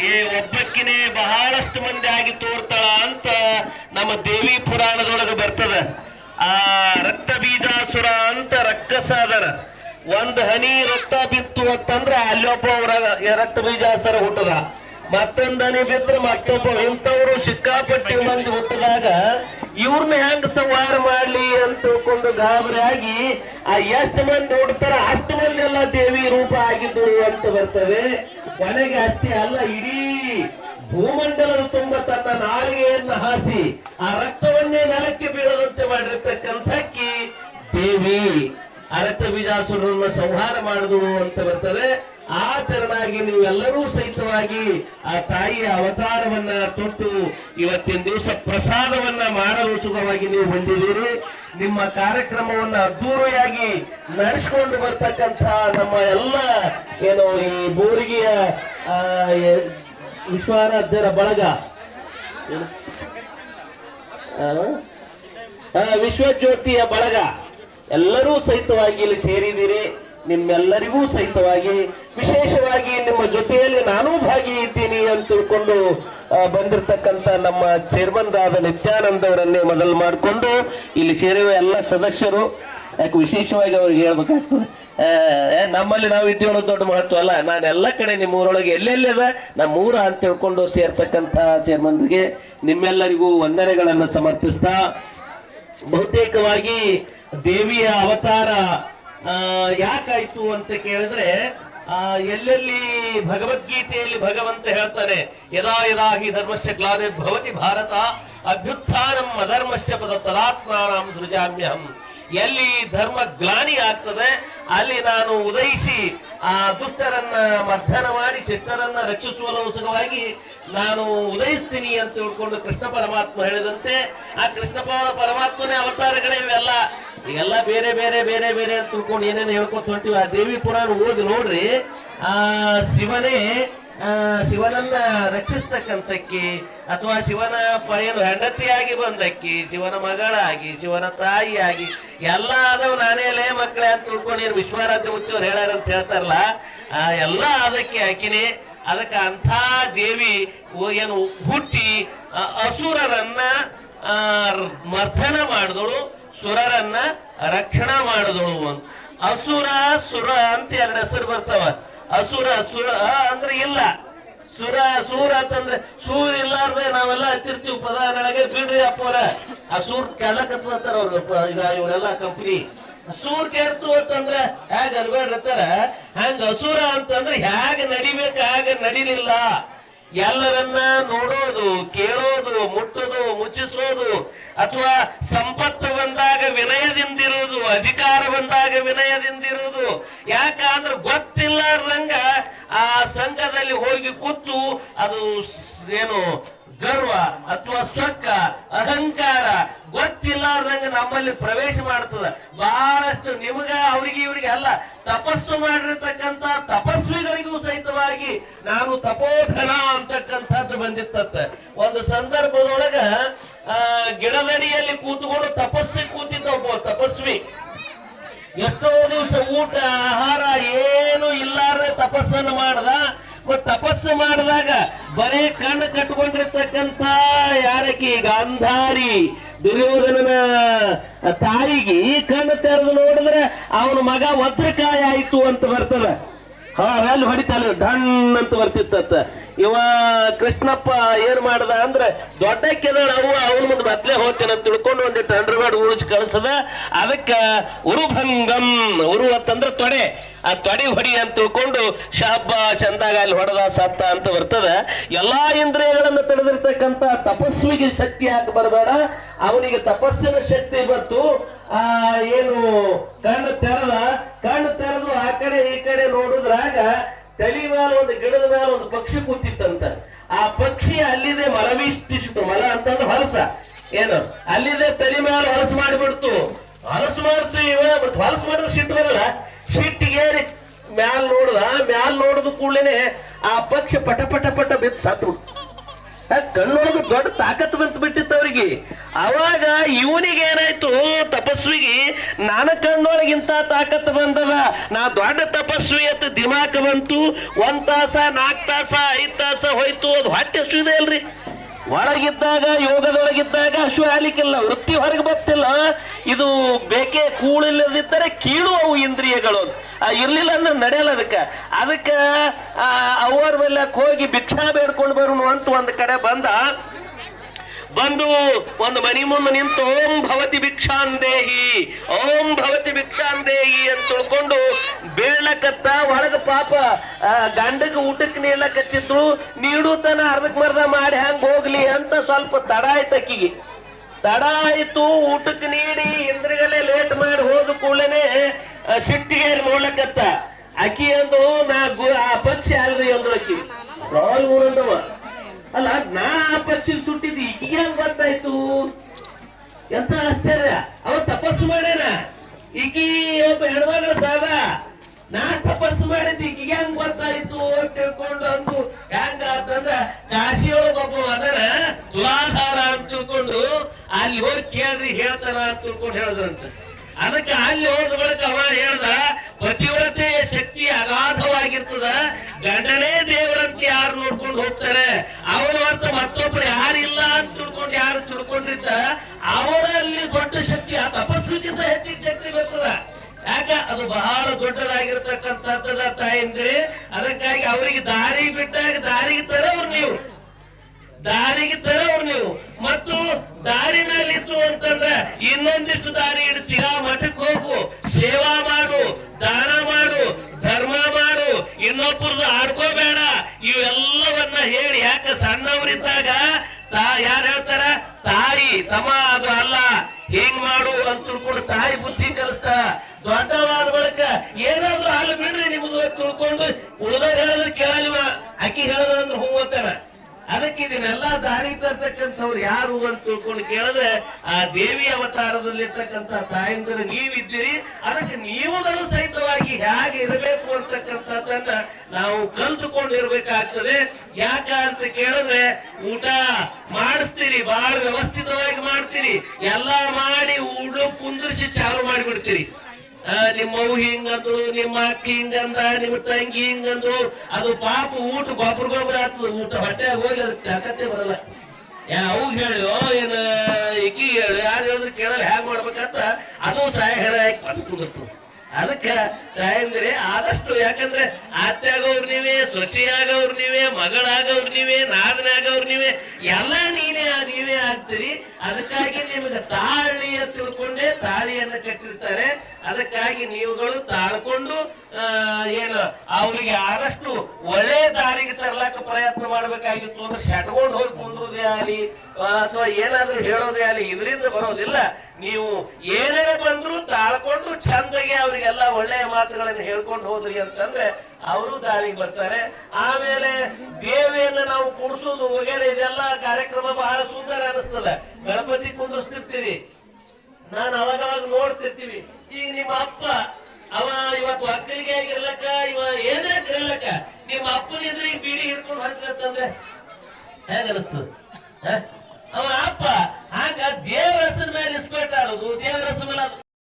ಈ ಒಬ್ಬಕ್ಕಿನೇ ಬಹಳಷ್ಟು ಮಂದಿ ಆಗಿ ತೋರ್ತಾಳ ಅಂತ ನಮ್ಮ ದೇವಿ ಪುರಾಣದೊಳಗೆ ಬರ್ತದ ಆ ರಕ್ತ ಬೀಜಾಸುರ ಅಂತ ರಕ್ತಸಾದರ ಒಂದ್ ಹನಿ ರಕ್ತ ಬಿತ್ತು ಅಂತಂದ್ರೆ ಅಲ್ಲೊಬ್ಬ ಅವ್ರ ರಕ್ತ ಸರ ಹುಟ್ಟದ. ಮತ್ತೊಂದ್ ಹನಿ ಬಿದ್ರೆ ಮತ್ತೊಬ್ಬ ಇಂಥವ್ರು ಸಿಕ್ಕಾಪಟ್ಟಿ ಮಂದಿ ಹುಟ್ಟದಾಗ ಇವ್ರನ್ನ ಹೆಂಗ್ ಸಂಹಾರ ಮಾಡ್ಲಿ ಅಂತ ತಿಳ್ಕೊಂಡು ಗಾಬರಿ ಆಗಿ, ಆ ಎಷ್ಟು ಮಂದಿ ಹುಡ್ತಾರ ಅಷ್ಟು ಮಂದಿ ಎಲ್ಲ ದೇವಿ ರೂಪ ಆಗಿದ್ದು ಅಂತ ಬರ್ತವೆ. ಕೊನೆಗೆ ಅಷ್ಟೇ ಅಲ್ಲ, ಇಡೀ ಭೂಮಂಡಲದ ತುಂಬ ತನ್ನ ನಾಲಿಗೆಯನ್ನ ಹಾಸಿ, ಆ ರಕ್ತವನ್ನೇ ಬೀಜಾಸುರನ್ನ ಸಂಹಾರ ಮಾಡಿದಳು ಅಂತ ಬರ್ತದೆ. ಆ ತರನಾಗಿ ನೀವೆಲ್ಲರೂ ಸಹಿತವಾಗಿ ಆ ತಾಯಿಯ ಅವತಾರವನ್ನ ತೊಟ್ಟು ಇವತ್ತಿನ ದಿವಸ ಪ್ರಸಾದವನ್ನ ಮಾಡಲು ಸುಖವಾಗಿ ನೀವು ಬಂದಿದ್ದೀರಿ. ನಿಮ್ಮ ಕಾರ್ಯಕ್ರಮವನ್ನ ಅದ್ದೂರಿಯಾಗಿ ನಡೆಸಿಕೊಂಡು ಬರ್ತಕ್ಕಂಥ ನಮ್ಮ ಎಲ್ಲ ಏನು ಈ ಬೋರಿಗೆಯ ವಿಶ್ವಾರಾಧ್ಯರ ಬಳಗ. ವಿಶ್ವಜ್ಯೋತಿಯ ಬಳಗ. ಎಲ್ಲರೂ ಸಹಿತವಾಗಿ ಇಲ್ಲಿ ಸೇರಿದ್ದೀರಿ. ನಿಮ್ಮೆಲ್ಲರಿಗೂ ಸಹಿತವಾಗಿ, ವಿಶೇಷವಾಗಿ ನಿಮ್ಮ ಜೊತೆಯಲ್ಲಿ ನಾನೂ ಭಾಗಿಯಿದ್ದೀನಿ ಅಂತ ತಿಳ್ಕೊಂಡು ಬಂದಿರತಕ್ಕಂತ ನಮ್ಮ ಚೇರ್ಮನ್ ಆದ ನಿತ್ಯಾನಂದ್ ಅವರನ್ನೇ ಮೊದಲು ಮಾಡಿಕೊಂಡು ಇಲ್ಲಿ ಸೇರಿರುವ ಎಲ್ಲ ಸದಸ್ಯರು, ಯಾಕೆ ವಿಶೇಷವಾಗಿ ಅವ್ರಿಗೆ ಹೇಳ್ಬೇಕಾಗ್ತದೆ. ನಮ್ಮಲ್ಲಿ ನಾವು ಇದ್ದೀವಿ ದೊಡ್ಡ ಮಹತ್ವ ಅಲ್ಲ. ನಾನು ಎಲ್ಲ ಕಡೆ ನಿಮ್ಮ ಊರೊಳಗೆ ಎಲ್ಲೆಲ್ಲಿ ಅದ ನಮ್ಮ ಊರ ಅಂತ ತಿಳ್ಕೊಂಡು ಸೇರ್ತಕ್ಕಂಥ ಚೇರ್ಮನ್ಗೆ ನಿಮ್ಮೆಲ್ಲರಿಗೂ ವಂದನೆಗಳನ್ನು ಸಮರ್ಪಿಸ್ತಾ, ಬಹುತೇಕವಾಗಿ ದೇವಿಯ ಅವತಾರ ಯಾಕಾಯ್ತು ಅಂತ ಕೇಳಿದ್ರೆ ಆ, ಎಲ್ಲೆಲ್ಲಿ ಭಗವದ್ಗೀತೆಯಲ್ಲಿ ಭಗವಂತ ಹೇಳ್ತಾನೆ ಯದಾ ಯದಾ ಹಿ ಧರ್ಮಸ್ಯ ಭವತಿ ಭಾರತ ಅಭ್ಯುತ್ಥಾನಂ ಅಧರ್ಮಶ್ಚ ಪದ ತದಾತ್ಮಾನಂ ಸೃಜಾಮ್ಯಹಂ. ಎಲ್ಲಿ ಧರ್ಮ ಗ್ಲಾನಿ ಆಗ್ತದೆ, ಅಲ್ಲಿ ನಾನು ಉದಯಿಸಿ ಆ ದುಷ್ಟರನ್ನ ಮರ್ಧನ ಮಾಡಿ ಚಿತ್ತರನ್ನ ರಕ್ಷಿಸುವ ಸುಖವಾಗಿ ನಾನು ಉದಯಿಸ್ತೀನಿ ಅಂತ ತಿಳ್ಕೊಂಡು ಕೃಷ್ಣ ಪರಮಾತ್ಮ ಹೇಳಿದಂತೆ, ಆ ಕೃಷ್ಣ ಪರ- ಪರಮಾತ್ಮನೇ ಅವತಾರಗಳೇ ಇವೆಲ್ಲ. ಎಲ್ಲ ಬೇರೆ ಬೇರೆ ಬೇರೆ ಬೇರೆ ಅಂತ ತಿಳ್ಕೊಂಡು ಏನೇನು ಹೇಳ್ಕೊತ ಹೊಂಟಿವಿ. ಆ ದೇವಿ ಪುರಾಣ ಓದಿ ನೋಡ್ರಿ, ಆ ಶಿವನೇ ಶಿವನನ್ನ ರಕ್ಷಿಸ್ತಕ್ಕಂಥಕ್ಕಿ ಅಥವಾ ಶಿವನ ಏನು ಹೆಂಡತಿಯಾಗಿ ಬಂದಕ್ಕಿ ಶಿವನ ಮಗಳಾಗಿ ಶಿವನ ತಾಯಿಯಾಗಿ ಎಲ್ಲ ಆದವು ನಾನೇ ಮಕ್ಕಳೇ ಅಂತ ತಿಳ್ಕೊಂಡು ಏನು ವಿಶ್ವರಾಜ್ಯ ಹುಚ್ಚವ್ರು ಹೇಳ್ಯಾರ ಅಂತ ಹೇಳ್ತಾರಲ್ಲ ಆ ಎಲ್ಲ ಅದಕ್ಕೆ ಹಾಕಿನಿ ಅದಕ್ಕೆ ಅಂಥ ದೇವಿ ಏನು ಹುಟ್ಟಿ ಅಸುರರನ್ನ ಆ, ಮರ್ದನ ಮಾಡಿದಳು ಸುರರನ್ನ ರಕ್ಷಣಾ ಮಾಡಿದಳು ಅಂತ. ಅಸುರ ಸುರ ಅಂತ ಎರಡು ಹೆಸರು ಬರ್ತಾವ. ಅಸುರ ಸುರ ಅಂದ್ರೆ ಇಲ್ಲ. ಸುರ, ಸೂರ ಅಂತಂದ್ರೆ ಸೂರ್ ಇಲ್ಲಾರ್ದೆ ನಾವೆಲ್ಲ ಹಚ್ಚಿರ್ತೀವಿ ಪದಾರ್ಥ ಬಿಡ್ರಿ ಅಪ್ಪೋರ ಆ ಸೂರ್ ಕೆಳಕತ್ತಾರ ಅವ್ರ ಈಗ ಇವರೆಲ್ಲ ಕಂಪನಿ ಸೂರ್ ಕೇಳ್ತು ಅಂತಂದ್ರೆ ಹ್ಯಾಗ ಅನ್ಬೇಡ್ರತ್ತಾರ ಹಂಗ ಅಸುರ ಅಂತಂದ್ರೆ ಹ್ಯಾಗ ನಡಿಬೇಕು, ಹ್ಯಾಗ ನಡಿಲಿಲ್ಲ. ಎಲ್ಲರನ್ನ ನೋಡೋದು, ಕೇಳೋದು, ಮುಟ್ಟೋದು ಮುಚ್ಚಿಸೋದು ಅಥವಾ ಸಂಪತ್ತು ಬಂದಾಗ ವಿನಯದಿಂದಿರುವುದು ಅಧಿಕಾರ ಬಂದಾಗ ವಿನಯದಿಂದಿರುವುದು. ಯಾಕಂದ್ರೆ ಗೊತ್ತಿಲ್ಲಾರ್ದಂಗ ಆ ಸಂಘದಲ್ಲಿ ಹೋಗಿ ಕೂತು ಅದು ಏನು, ಗರ್ವ ಅಥವಾ ಸೊಕ್ಕ ಅಹಂಕಾರ ಗೊತ್ತಿಲ್ಲಾರ್ದಂಗ ನಮ್ಮಲ್ಲಿ ಪ್ರವೇಶ ಮಾಡ್ತದ. ಬಹಳಷ್ಟು ನಿಮಗ, ಅವ್ರಿಗೆ ಇವ್ರಿಗೆ ಅಲ್ಲ, ತಪಸ್ಸು ಮಾಡಿರ್ತಕ್ಕಂತ ತಪಸ್ವಿಗಳಿಗೂ ಸಹಿತವಾಗಿ ನಾನು ತಪೋಧನ ಅಂತಕ್ಕಂಥದ್ದು ಬಂದಿರ್ತದೆ. ಒಂದು ಸಂದರ್ಭದೊಳಗ, ಆ, ಗಿಡದಡಿಯಲ್ಲಿ ಕೂತ್ಕೊಂಡು ತಪಸ್ಸಿ ಕೂತಿದ್ದ ಒಬ್ಬ ತಪಸ್ವಿ ಎಷ್ಟೋ ದಿವಸ ಊಟ, ಆಹಾರ ಏನು ಇಲ್ಲಾರ್ದೆ ತಪಸ್ಸನ್ನು ಮಾಡ್ದ. ತಪಸ್ಸು ಮಾಡಿದಾಗ ಬರೇ ಕಣ್ಣು ಕಟ್ಕೊಂಡಿರ್ತಕ್ಕಂಥ ಯಾರಕ್ಕೆ ಗಾಂಧಾರಿ ದುರ್ಯೋಧನನ ತಾಯಿಗೆ ಕಣ್ಣು ತೆರೆದು ನೋಡಿದ್ರೆ ಅವನ ಮಗ ವಜ್ರಕಾಯ ಆಯ್ತು ಅಂತ ಬರ್ತದ. ಹಾ ಅಲ್ಲಿ ಹೊಡಿತಲ್ಲ ಡಣ್ ಅಂತ ಬರ್ತಿತ್ತ ಇವ ಕೃಷ್ಣಪ್ಪ ಏನ್ ಮಾಡ್ದ ಅಂದ್ರೆ ದೊಡ್ಡ ಕೆದಳ ಅವು ಅವನ ಮುಂದೆ ಮೊದ್ಲೇ ಹೋಗ್ತೇನೆ ಅಂತ ತಿಳ್ಕೊಂಡು ಒಂದಿಟ್ಟು ಅಂಡರ್ವಾಡ್ ಉಳಿಸಿ ಕಳ್ಸದ. ಅದಕ್ಕ ಉರುಭಂಗಂ ಉರು ಅಂತಂದ್ರೆ ತೊಡೆ. ಆ ತೊಡೆ ಹೊಡಿ ಅಂತ ತಿಳ್ಕೊಂಡು ಶಾಪ ಚಂದಾಗ ಅಲ್ಲಿ ಹೊಡೆದ ಸತ್ತ ಅಂತ ಬರ್ತದ. ಎಲ್ಲಾ ಇಂದ್ರಿಯಗಳನ್ನ ತಡೆದಿರ್ತಕ್ಕಂತ ತಪಸ್ವಿಗೆ ಶಕ್ತಿ ಹಾಕಿ ಬರಬೇಡ? ಅವನಿಗೆ ತಪಸ್ಸಿನ ಶಕ್ತಿ ಬಂತು. ಆ, ಏನು, ಕಣ್ಣು ತೆರದ ಕಣ್ಣು ತೆರೆದು ಆ ಕಡೆ ಈ ಕಡೆ ನೋಡಿದ್ರಾಗ ತಲೆ ಮೇಲೆ ಒಂದು, ಗಿಡದ ಮೇಲೆ ಒಂದು ಪಕ್ಷಿ ಕೂತಿತ್ತಂತ. ಆ ಪಕ್ಷಿ ಅಲ್ಲಿದೆ ಮಲವಿಷ್ಟಿಸಿತು. ಮಲ ಅಂತಂದ್ರೆ ಹೊಲಸ. ಏನು? ಅಲ್ಲಿದೆ ತಲೆ ಮೇಲೆ ಹೊಲಸು ಮಾಡಿಬಿಡ್ತು. ಹೊಲಸು ಮಾಡ್ತು ಇವ, ಮತ್ತೆ ಹೊಲಸು ಮಾಡಿದ್ರೆ ಸಿಟ್ಟು ಬರಲ್ಲ. ಸಿಟ್ಟಿಗೆ ಮ್ಯಾಲ್ ನೋಡ್ದ ಮ್ಯಾಲ್ ನೋಡಿದ ಕೂಡಲೇ ಆ ಪಕ್ಷಿ ಪಟ ಪಟ ಪಟ ಬಿದ್ದು ಸತ್ತು ಕಣ್ಣೊಳಗೆ ದೊಡ್ಡ ತಾಕತ್ ಬಂತು ಬಿಟ್ಟಿತ್ತು ಅವ್ರಿಗೆ. ಅವಾಗ ಇವನಿಗೆ ಏನಾಯ್ತು, ತಪಸ್ವಿಗೆ ನನ್ನ ಕಣ್ಣೊಳಗಿಂತ ತಾಕತ್ ಬಂದದ. ನಾ ದೊಡ್ಡ ತಪಸ್ವಿ ಅಂತ ದಿಮಾಕ ಬಂತು. ಒಂದ್ ತಾಸ ನಾಲ್ಕು ತಾಸ, ಐದ್ ತಾಸ ಹೋಯ್ತು. ಅದು ಹೊಟ್ಟೆ ಹಸಿದೆ ಅಲ್ರಿ. ಒಳಗಿದ್ದಾಗ ಯೋಗದೊಳಗಿದ್ದಾಗ ಹಸು ಆಲಿಕ್ಕಿಲ್ಲ ವೃತ್ತಿ ಹೊರಗೆ ಬರ್ತಿಲ್ಲ. ಇದು ಬೇಕೆ ಕೂಳಿಲ್ಲದಿದ್ದರೆ ಕೀಳು ಅವು ಇಂದ್ರಿಯಗಳು ಆ, ಇರ್ಲಿಲ್ಲ ಅಂದ್ರೆ ನಡೆಯಲ್ಲ ಅದಕ್ಕೆ. ಅದಕ್ಕೆ ಅವರ್ವೆಲ್ಲಕ್ಕೆ ಹೋಗಿ ಭಿಕ್ಷಾ ಬೇಡ್ಕೊಂಡು ಬರೋಣ ಅಂತ ಒಂದು ಕಡೆ ಬಂದ. ಬಂದು ಒಂದು ಮನಿ ಮುಂದೆ ನಿಂತು ಓಂ ಭವತಿ ಭಿಕ್ಷಾನ್ ದೇಹಿ, ಓಂ ಭವತಿ ಭಿಕ್ಷಾನ್ ದೇಹಿ ಅಂತ ತಿಳ್ಕೊಂಡು ಬೀಳಕತ್ತ ಒಳಗ ಪಾಪ ಗಂಡಕ್ಕೆ ಊಟಕ್ಕೆ ಊಟಕ್ಕೆ ನೀಡು ನೀಡುತ್ತಾನ ಅರ್ಧಕ್ ಮರ್ಧ ಮಾಡಿ ಹ್ಯಾಂಗ ಹೋಗ್ಲಿ ಅಂತ ಸ್ವಲ್ಪ ತಡ ಆಯ್ತು ಅಕ್ಕಿಗೆ ತಡ ಆಯ್ತು, ಊಟಕ್ಕೆ ನೀಡಿ ಇಂದ್ರಗಳೇ ಲೇಟ್ ಮಾಡಿ ಹೋದ ಕೂಡಲೇ ಸಿಟ್ಟಿಗೆ ನೋಡ್ಲಕತ್ತ ಅಕ್ಕಿ ಅಂದು, ನಾ ಆ ಪಕ್ಷಿ ಅಲ್ರಿ ಅಂದ್ರು ಅಕ್ಕಿ ರಾಯ್ ಊರಂದವ ಅಲ್ಲ, ನಾ ಆ ಪಕ್ಷಿಗೆ ಸುಟ್ಟಿದ್ದಿ ಈಗ ಗೊತ್ತಾಯ್ತು? ಎಂತ ಆಶ್ಚರ್ಯ. ಅವ ತಪಸ್ಸು ಮಾಡ್ಯಾನ. ಈಕಿ ಒಬ್ಬ ಹೆಣ್ಮಗಳ ಸಾಲ ನಾ ತಪಸ್ಸು ಮಾಡಿದ್ ಈಗ ಹೆಂಗ್ ಗೊತ್ತಾಯ್ತು ಅಂತ ತಿಳ್ಕೊಂಡು ಅಂದು, ಹೆಂಗ ಅಂತಂದ್ರ ಕಾಶಿಯೊಳಗ ಒಬ್ಬ ಅದನ, ತುಲಾಧಾರ ಅಂತ ತಿಳ್ಕೊಂಡು, ಅಲ್ಲಿ ಹೋಗಿ ಕೇಳ್ರಿ ಹೇಳ್ತಾನ ಅಂತ ತಿಳ್ಕೊಂಡು ಹೇಳಿದ್ರಂತ ಅದಕ್ಕೆ ಅಲ್ಲಿ ಹೋದ ಬಳಿಕ ಅವ ಹೇಳ್ದ ಪತಿವ್ರತೆಯ ಶಕ್ತಿ ಅಗಾಧವಾಗಿರ್ತದ. ಗಂಡನೇ ನೋಡ್ಕೊಂಡು ಹೋಗ್ತಾರೆ. ಅವರು ಅಂತ ಮತ್ತೊಬ್ರು ಯಾರಿಲ್ಲ ಅಂತ ತಿಳ್ಕೊಂಡು ಯಾರು ತಿಳ್ಕೊಂಡಿರ್ತ ಅವರಲ್ಲಿ ದೊಡ್ಡ ಶಕ್ತಿ, ಆ ತಪಸ್ವಿಗಿಂತ ಹೆಚ್ಚಿನ ಶಕ್ತಿ ಬರ್ತದ. ಯಾಕ? ಅದು ಬಹಳ ದೊಡ್ಡದಾಗಿರ್ತಕ್ಕಂಥದ್ದದ ತಾಯಂದ್ರೆ. ಅದಕ್ಕಾಗಿ ಅವರಿಗೆ ದಾರಿ ಬಿಟ್ಟಾಗ ದಾರಿಗೆ ತರವ್ರು ನೀವು. ದಾರಿಗೆ ತರವ್ರು ನೀವು. ಮತ್ತು ದಾರಿನಲ್ಲಿತ್ತು ಅಂತಂದ್ರೆ ಇನ್ನೊಂದಿಷ್ಟು ದಾರಿ ಇಡಿಸಿ ಆ ಮಠಕ್ಕೆ ಹೋಗು, ಸೇವಾ ಮಾಡು, ದಾನ ಮಾಡು. ಇನ್ನೊಬ್ಬರದು ಆಡ್ಕೋಬೇಡ ಇವೆಲ್ಲವನ್ನ ಹೇಳಿ ಯಾಕೆ ಸಣ್ಣವರಿದ್ದಾಗ ತಾ ಯಾರು ಹೇಳ್ತಾರ? ತಾಯಿ, ತಮ್ಮ ಅದು ಅಲ್ಲ. ಹಿಂಗ್ ಮಾಡು ಅಂತ ತಿಳ್ಕೊಂಡು ತಾಯಿ ಬುದ್ಧಿ ಕಲಿಸ್ತಾ, ದೊಡ್ಡವಾದ ಬಳಿಕ ಏನಾದ್ರೂ ಅಲ್ಲಿ ಬಿಡ್ರಿ ನಿಮ್ದು ತಿಳ್ಕೊಂಡು ಉಳಿದವ್ರು ಹೇಳಿದ್ರೆ ಕೇಳಲ್ವ? ಅಕ್ಕಿ ಹೇಳಿದ್ರೆ ಅಂದ್ರೆ ಹೂ ಅಂತಾರ. ಅದಕ್ಕೆ ಇದನ್ನೆಲ್ಲ ದಾರಿ ತರ್ತಕ್ಕಂಥವ್ರು ಯಾರು ಅಂತ ತಿಳ್ಕೊಂಡು ಕೇಳಿದ್ರೆ ಆ ದೇವಿ ಅವತಾರದಲ್ಲಿರ್ತಕ್ಕಂಥ ತಾಯಂದಿರು ನೀವಿದ್ದೀರಿ. ಅದಕ್ಕೆ ನೀವುಗಳು ಸಹಿತವಾಗಿ ಹೇಗೆ ಇರಬೇಕು ಅಂತಕ್ಕಂಥದ್ದನ್ನ ನಾವು ಕಲ್ತುಕೊಂಡಿರ್ಬೇಕಾಗ್ತದೆ. ಯಾಕ ಅಂತ ಕೇಳಿದ್ರೆ ಊಟ ಮಾಡಿಸ್ತೀರಿ ಬಹಳ ವ್ಯವಸ್ಥಿತವಾಗಿ ಮಾಡ್ತೀರಿ. ಎಲ್ಲಾ ಮಾಡಿ ಊಟ ಕುಂದಿರಿಸಿ ಚಾಲು ಮಾಡಿಬಿಡ್ತೀರಿ. ಆ, ನಿಮ್ಮ ಅವ್ವ ಹಿಂಗಂದ್ರು ನಿಮ್ಮ ಅಕ್ಕಿ ಹಿಂಗಂದ ನಿಮ್ಮ ತಂಗಿ ಹಿಂಗಂದ್ರು ಅದು ಪಾಪ ಊಟ ಗೊಬ್ಬರ ಗೊಬ್ಬರ ಆಗ್ತದ ಊಟ ಹೊಟ್ಟೆ ಹೋಗಿ ಅದಕ್ಕೆ ತಾಕತ್ತೆ ಬರಲ್ಲ. ಯಾವ ಹೇಳು ಏನ ಈಕಿ ಹೇಳಿ ಯಾರು ಹೇಳಿದ್ರು ಕೇಳಲ್ಲ ಹ್ಯಾಂಗ ಮಾಡ್ಬೇಕಂತ ಅದು ಸಹಾಯ ಹೇಳ ಕುಂದಿರ್ತು ಅದಕ್ಕೆ ತಾಯಂದ್ರೆ ಆದಷ್ಟು ಯಾಕಂದ್ರೆ ಅತ್ತೆಯಾಗವ್ರು ನೀವೇ ಸೊಸೆಯಾಗವ್ರು ನೀವೇ ಮಗಳಾಗವ್ರು ನೀವೇ ನಾದನಾಗವ್ರು ನೀವೇ ಎಲ್ಲ ನೀವೇ ಆಗ್ತೀರಿ ಅದಕ್ಕಾಗಿ ನಿಮಗೆ ತಾಳಿ ಅಂತ ತಿಳ್ಕೊಂಡೇ, ತಾಳಿಯನ್ನ ಕಟ್ಟಿರ್ತಾರೆ. ಅದಕ್ಕಾಗಿ ನೀವುಗಳು ತಾಳ್ಕೊಂಡು ಏನು, ಅವರಿಗೆ ಆದಷ್ಟು ಒಳ್ಳೆ ದಾರಿಗೆ ತರ್ಲಾಕ ಪ್ರಯತ್ನ ಮಾಡ್ಬೇಕಾಗಿತ್ತು ಅಂದ್ರೆ ಶಟ್ಕೊಂಡು ಹೋಗಿ ಕುಂದ್ರದೇ ಆಗಲಿ ಅಥವಾ ಏನಾದ್ರೂ ಹೇಳೋದೇ ಆಗಲಿ, ಇದರಿಂದ ಬರೋದಿಲ್ಲ. ನೀವು ಏನೇ ಬಂದ್ರು ತಾಳ್ಕೊಂಡು ಚಂದಾಗಿ ಅವರಿಗೆಲ್ಲ ಒಳ್ಳೆಯ ಮಾತುಗಳನ್ನು ಹೇಳ್ಕೊಂಡು ಹೋದ್ರಿ ಅಂತಂದ್ರೆ ಅವರು ದಾರಿಗೆ ಬರ್ತಾರೆ. ಆಮೇಲೆ ದೇವಿಯನ್ನು ನಾವು ಕುಣಿಸೋದು ವಗೇರೆ ಇದೆಲ್ಲ ಕಾರ್ಯಕ್ರಮ ಬಹಳ ಸುಂದರ ಅನಿಸ್ತದೆ. ಗಣಪತಿ ಕುಂದಿರ್ತಿರ್ತೀವಿ ನಾನು ಅವಾಗ ಅವಾಗ ನೋಡ್ತಿರ್ತೀವಿ. ಈಗ ನಿಮ್ಮ ಅಪ್ಪ, ಅವ ಇವತ್ತು ಅಕ್ಕಲಿಗೆ ಆಗಿರ್ಲಕ್ಕ, ಇವ ಏನೇ ಕರಿಲಕ್ಕ ನಿಮ್ಮ ಅಪ್ಪನಿದ್ರೆ ಈಗ ಬಿಡಿ ಹಿಡ್ಕೊಂಡು ಹಾಕತ್ತಂದ್ರೆ ಹೇಗ ಅನಿಸ್ತದೆ? ಅವ ಅಪ್ಪ, ಆಗ ದೇವರ ಹೆಸರ ಮೇಲೆ ಇಸ್ಪೇಟ್ ಆಡೋದು ದೇವರಸ ಮೇಲೆ